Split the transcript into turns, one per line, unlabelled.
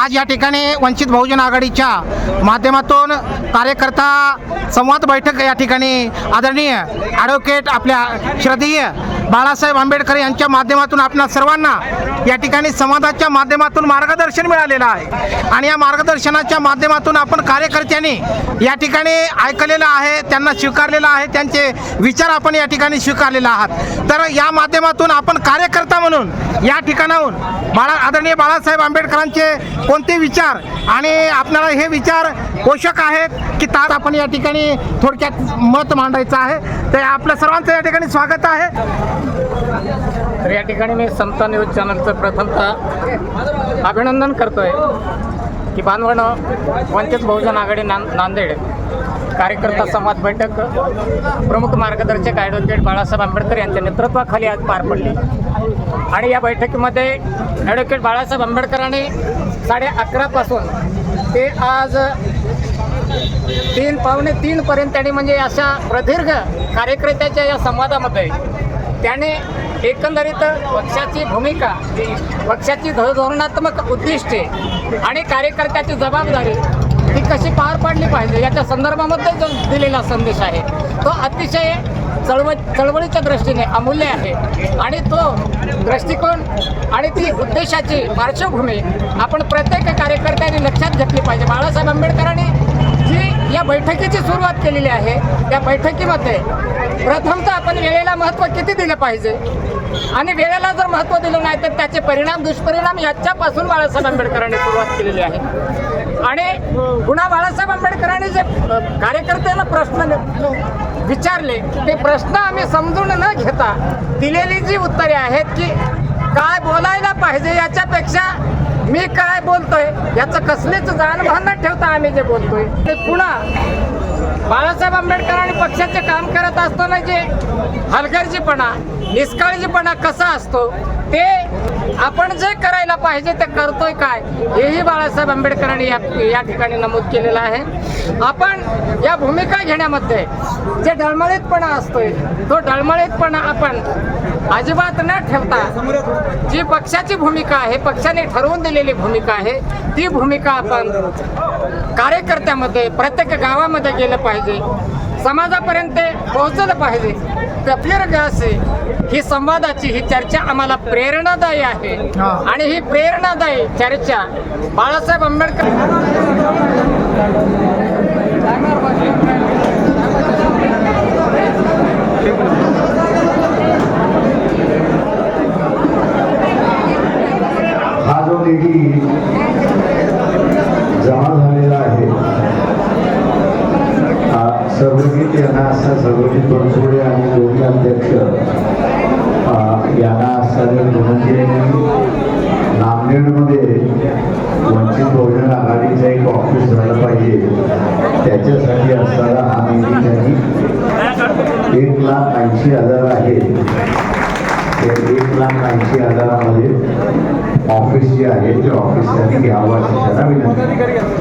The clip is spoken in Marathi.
आज या ठिकाणी वंचित बहुजन आघाडीच्या माध्यमातून कार्यकर्ता संवाद बैठक या ठिकाणी आदरणीय ॲडव्होकेट आपल्या श्रद्धेय बाळासाहेब आंबेडकर यांच्या माध्यमातून आपणा सर्वांना या ठिकाणी समाजाच्या माध्यमातून मार्गदर्शन मिळालेलं आहे. आणि या मार्गदर्शनाच्या माध्यमातून आपण कार्यकर्त्यांनी या ठिकाणी ऐकलेलं आहे त्यांना स्वीकारलेलं आहे त्यांचे विचार आपण या ठिकाणी स्वीकारलेले आहात. तर या माध्यमातून आपण कार्यकर्ता म्हणून या ठिकाणाहून बाळा आदरणीय बाळासाहेब आंबेडकरांचे कोणते विचार आणि आपल्याला हे विचार पोषक आहेत की तात आपण या ठिकाणी थोडक्यात मत मांडायचं आहे. तर आपल्या सर्वांचं या ठिकाणी स्वागत आहे.
तर या ठिकाणी मी समता न्यूज चॅनलचं प्रथमतः अभिनंदन करतोय की बांधवण वंचित बहुजन आघाडी ना नांदेड कार्यकर्ता संवाद बैठक प्रमुख मार्गदर्शक ॲडव्होकेट बाळासाहेब आंबेडकर यांच्या नेतृत्वाखाली आज पार पडली. आणि या बैठकीमध्ये ॲडव्होकेट बाळासाहेब आंबेडकरांनी साडे अकरापासून ते आज तीन पावणे तीनपर्यंत त्यांनी म्हणजे अशा प्रदीर्घ कार्यकर्त्याच्या या संवादामध्ये त्याने एकंदरीत पक्षाची भूमिका पक्षाची धोरणात्मक उद्दिष्टे आणि कार्यकर्त्याची जबाबदारी ती कशी पार पाडली पाहिजे. याच्या संदर्भामध्ये जो दिलेला संदेश आहे तो अतिशय चळवळ चळवळीच्या दृष्टीने अमूल्य आहे. आणि तो दृष्टिकोन आणि ती उद्देशाची पार्श्वभूमी आपण प्रत्येक कार्यकर्त्यांनी लक्षात घेतली पाहिजे. बाळासाहेब आंबेडकरांनी जी या बैठकीची सुरुवात केलेली आहे त्या बैठकीमध्ये प्रथमतः आपण वेळेला महत्त्व किती दिलं पाहिजे? आणि वेळेला जर महत्त्व दिलं नाही तर त्याचे परिणाम दुष्परिणाम याच्यापासून बाळासाहेब आंबेडकरांनी सुरुवात केलेली आहे. आणि पुन्हा बाळासाहेब आंबेडकरांनी जे कार्यकर्त्यांना प्रश्न विचारले ते प्रश्न आम्ही समजून न घेता दिलेली जी उत्तरे आहेत की काय बोलायला पाहिजे याच्यापेक्षा मी काय बोलतोय? याचं कसलेच जाणभान न ठेवता आम्ही जे बोलतोय. ते पुन्हा बाळासाहेब आंबेडकर आणि पक्षाचे काम करत असताना जे हलगर्जीपणा निष्काळजीपणा कसा असतो ते आपण जे करायला पाहिजे ते करतोय काय? हेही बाळासाहेब आंबेडकरांनी या या ठिकाणी नमूद केलेलं आहे. आपण या भूमिका घेण्यामध्ये जे डळमळीतपणा असतोय तो डळमळीतपणा आपण अजिबात न ठेवता जी पक्षाची भूमिका आहे पक्षाने ठरवून दिलेली भूमिका आहे ती भूमिका आपण कार्यकर्त्यामध्ये प्रत्येक गावामध्ये गेलं पाहिजे. समाजापर्यंत पोहोचलं पाहिजे तर असे ही संवादाची ही चर्चा आम्हाला प्रेरणादायी आहे. आणि ही प्रेरणादायी चर्चा बाळासाहेब आंबेडकर
हा जो निधी जमा झालेला आहे हा यांना असता सर्वजित बनसोडे आणि दोन्ही अध्यक्ष यांना असणारे म्हणजे नांदेडमध्ये वंचित बहुजन आघाडीचं एक ऑफिस झालं पाहिजे त्याच्यासाठी असणारा हा निधी त्यांनी एक लाख ऐंशी हजार आहे. त्या एक लाख ऐंशी हजारामध्ये ऑफिस जे आहे ते ऑफिस त्यांनी घ्यावं अशी त्यांना विनंती.